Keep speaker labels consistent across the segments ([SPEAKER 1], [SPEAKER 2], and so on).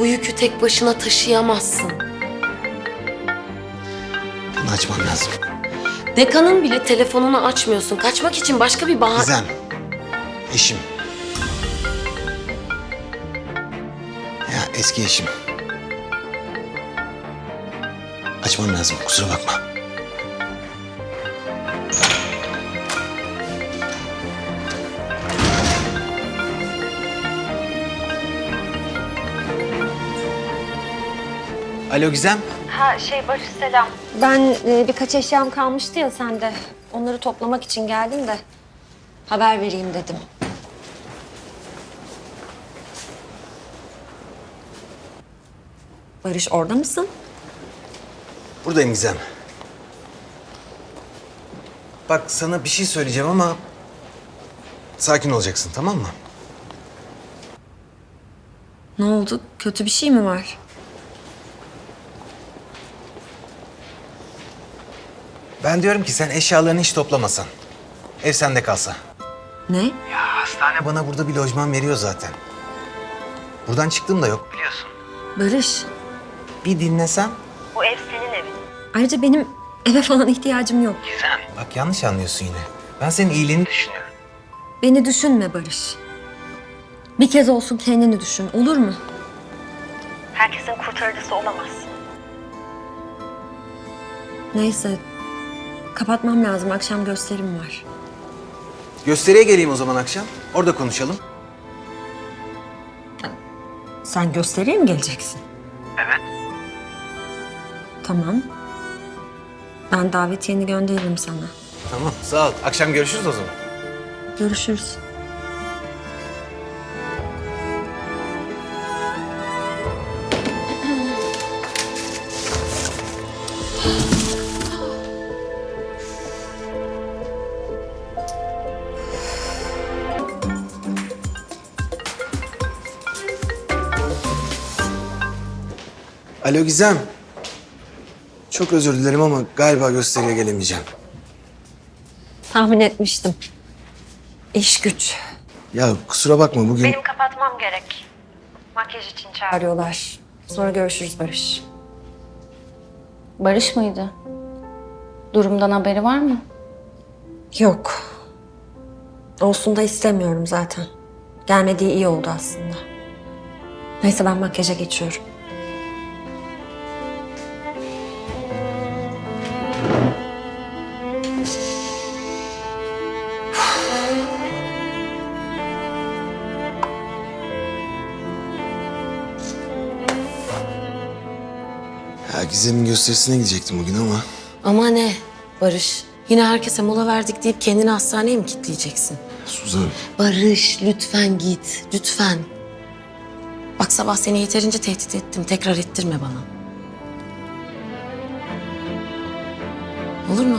[SPEAKER 1] Bu yükü tek başına taşıyamazsın.
[SPEAKER 2] Bunu açmam lazım.
[SPEAKER 1] Dekanın bile telefonunu açmıyorsun. Kaçmak için başka bir bahane...
[SPEAKER 2] Gizem. Eşim. Ya eski eşim. Açmam lazım kusura bakma. Alo Gizem.
[SPEAKER 3] Ha şey Barış selam. Ben e, birkaç eşyam kalmıştı ya sende. Onları toplamak için geldim de haber vereyim dedim. Barış orada mısın?
[SPEAKER 2] Buradayım Gizem. Bak sana bir şey söyleyeceğim ama... Sakin olacaksın tamam mı?
[SPEAKER 3] Ne oldu? Kötü bir şey mi var?
[SPEAKER 2] Ben diyorum ki sen eşyalarını hiç toplamasan. Ev sende kalsa.
[SPEAKER 3] Ne?
[SPEAKER 2] Hastane bana burada bir lojman veriyor zaten. Buradan çıktığım da yok biliyorsun.
[SPEAKER 3] Barış.
[SPEAKER 2] Bir dinlesem.
[SPEAKER 3] Ayrıca benim eve falan ihtiyacım yok.
[SPEAKER 2] Bak yanlış anlıyorsun yine. Ben senin iyiliğini düşünüyorum.
[SPEAKER 3] Beni düşünme Barış. Bir kez olsun kendini düşün. Olur mu?
[SPEAKER 4] Herkesin kurtarıcısı olamaz.
[SPEAKER 3] Neyse. Kapatmam lazım. Akşam gösterim var.
[SPEAKER 2] Gösteriye geleyim o zaman akşam. Orada konuşalım.
[SPEAKER 3] Sen gösteriye mi geleceksin? Evet. Tamam. Ben davetiyeni gönderirim sana.
[SPEAKER 2] Tamam sağ ol. Akşam görüşürüz o zaman.
[SPEAKER 3] Görüşürüz.
[SPEAKER 2] Alo Gizem. Çok özür dilerim ama galiba gösteriye gelemeyeceğim.
[SPEAKER 3] Tahmin etmiştim. İş güç.
[SPEAKER 2] Ya kusura bakma bugün...
[SPEAKER 4] Benim kapatmam gerek. Makyaj için çağır.
[SPEAKER 3] Arıyorlar. Sonra görüşürüz Barış.
[SPEAKER 5] Barış mıydı? Durumdan haberi var mı?
[SPEAKER 3] Yok. Olsun da istemiyorum zaten. Gelmediği iyi oldu aslında. Neyse ben makyaja geçiyorum.
[SPEAKER 2] Ya Gizem'in gösterisine gidecektim bugün ama...
[SPEAKER 1] Ama ne Barış? Yine herkese mola verdik deyip kendini hastaneye mi kilitleyeceksin?
[SPEAKER 2] Suzan.
[SPEAKER 1] Barış lütfen git. Lütfen. Bak sabah seni yeterince tehdit ettim. Tekrar ettirme bana. Olur mu?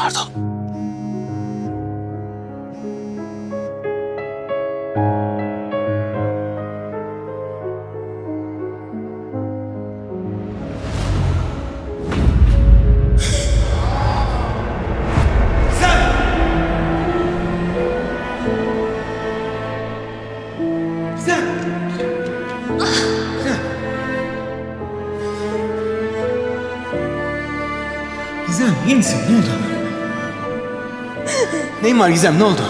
[SPEAKER 2] Pardon. Gizem! Gizem! Gizem iyi misin? Ne oldu? Neyin var Gizem? Ne oldu?